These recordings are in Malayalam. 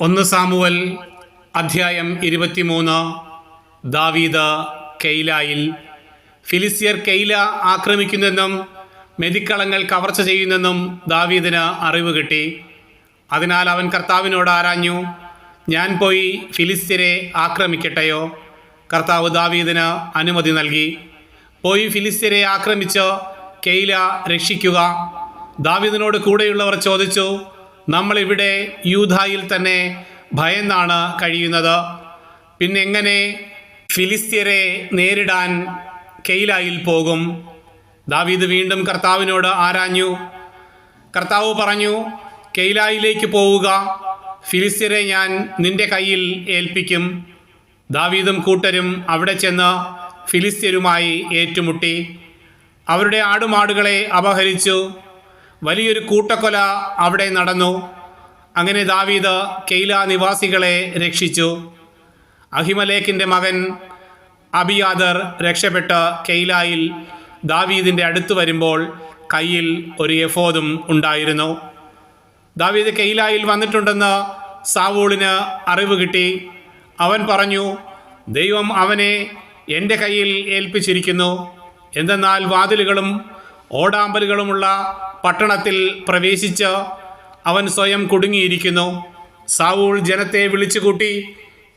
ഒന്ന് സാമുവൽ അധ്യായം ഇരുപത്തിമൂന്ന്. ദാവീദ കെയ്ലായിൽ ഫിലിസ്യർ കെയ്ല ആക്രമിക്കുന്നെന്നും മെതിക്കളങ്ങൾ കവർച്ച ചെയ്യുന്നെന്നും ദാവീദിന് അറിവ് കിട്ടി. അതിനാൽ അവൻ കർത്താവിനോട് ആരാഞ്ഞു ഞാൻ പോയി ഫിലിസ്തീരെ ആക്രമിക്കട്ടെയോ? കർത്താവ് ദാവീദിന് അനുമതി നൽകി. പോയി ഫിലിസ്തീരെ ആക്രമിച്ച് കെയ്ല രക്ഷിക്കുക. ദാവീദിനോട് കൂടെയുള്ളവർ ചോദിച്ചു നമ്മളിവിടെ യൂധായിൽ തന്നെ ഭയന്നാണ് കഴിയുന്നത്. പിന്നെ എങ്ങനെ ഫിലിസ്ത്യരെ നേരിടാൻ കെയിലായിൽ പോകും. ദാവീദ് വീണ്ടും കർത്താവിനോട് ആരാഞ്ഞു. കർത്താവ് പറഞ്ഞു കെയിലായിലേക്ക് പോവുക. ഫിലിസ്ത്യരെ ഞാൻ നിന്റെ കയ്യിൽ ഏൽപ്പിക്കും. ദാവീദും കൂട്ടരും അവിടെ ചെന്ന് ഫിലിസ്ത്യരുമായി ഏറ്റുമുട്ടി. അവരുടെ ആടുമാടുകളെ അപഹരിച്ചു. വലിയൊരു കൂട്ടക്കൊല അവിടെ നടന്നു. അങ്ങനെ ദാവീദ് കെയ്ല നിവാസികളെ രക്ഷിച്ചു. അഹിമലേഖിന്റെ മകൻ അബിയാദർ രക്ഷപ്പെട്ട് കെയ്ലായിൽ ദാവീദിന്റെ അടുത്ത് വരുമ്പോൾ കയ്യിൽ ഒരു എഫോദും ഉണ്ടായിരുന്നു. ദാവീദ് കെയ്ലായിൽ വന്നിട്ടുണ്ടെന്ന് സാവൂളിന് അറിവ് കിട്ടി. അവൻ പറഞ്ഞു ദൈവം അവനെ എന്റെ കയ്യിൽ ഏൽപ്പിച്ചിരിക്കുന്നു. എന്തെന്നാൽ വാതിലുകളും ഓടാമ്പലുകളുമുള്ള പട്ടണത്തിൽ പ്രവേശിച്ച് അവൻ സ്വയം കുടുങ്ങിയിരിക്കുന്നു. സാവൂൾ ജനത്തെ വിളിച്ചുകൂട്ടി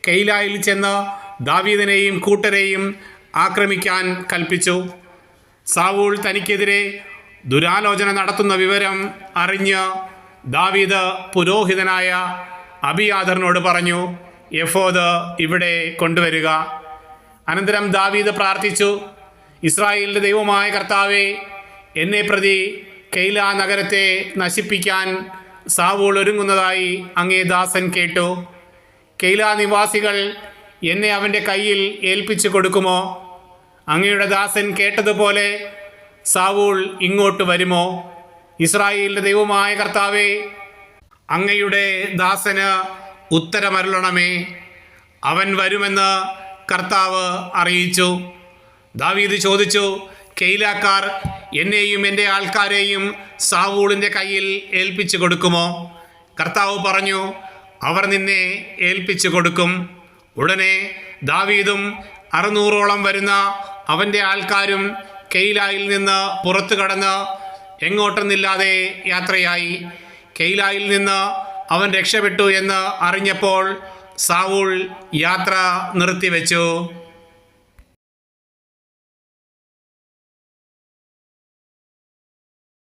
കെയിലായിൽ ചെന്ന് ദാവീദിനെയും കൂട്ടരെയും ആക്രമിക്കാൻ കൽപ്പിച്ചു. സാവൂൾ തനിക്കെതിരെ ദുരാലോചന നടത്തുന്ന വിവരം അറിഞ്ഞ് ദാവീദ് പുരോഹിതനായ അബിയാദറിനോട് പറഞ്ഞു യഫോദ് ഇവിടെ കൊണ്ടുവരിക. അനന്തരം ദാവീദ് പ്രാർത്ഥിച്ചു ഇസ്രായേലിന്റെ ദൈവമായ കർത്താവെ എന്നെ പ്രതി കെയ്ല നഗരത്തെ നശിപ്പിക്കാൻ സാവൂൾ ഒരുങ്ങുന്നതായി അങ്ങേ ദാസൻ കേട്ടു. കെയ്ല നിവാസികൾ എന്നെ അവന്റെ കയ്യിൽ ഏൽപ്പിച്ചു കൊടുക്കുമോ? അങ്ങയുടെ ദാസൻ കേട്ടതുപോലെ സാവൂൾ ഇങ്ങോട്ട് വരുമോ? ഇസ്രായേലിന്റെ ദൈവമായ കർത്താവേ അങ്ങയുടെ ദാസന് ഉത്തരമരുളണമേ. അവൻ വരുമെന്ന് കർത്താവ് അറിയിച്ചു. ദാവീദ് ചോദിച്ചു കെയ്ലാക്കാർ എന്നെയും എന്റെ ആൾക്കാരെയും സാവൂളിന്റെ കയ്യിൽ ഏൽപ്പിച്ചു കൊടുക്കുമോ? കർത്താവ് പറഞ്ഞു അവർ നിന്നെ ഏൽപ്പിച്ചു കൊടുക്കും. ഉടനെ ദാവീദും അറുന്നൂറോളം വരുന്ന അവന്റെ ആൾക്കാരും കെയിലായിൽ നിന്ന് പുറത്തു കടന്ന് എങ്ങോട്ടെന്നില്ലാതെ യാത്രയായി. കെയിലായിൽ നിന്ന് അവൻ രക്ഷപ്പെട്ടു എന്ന് അറിഞ്ഞപ്പോൾ സാവൂൾ യാത്ര നിർത്തിവെച്ചു.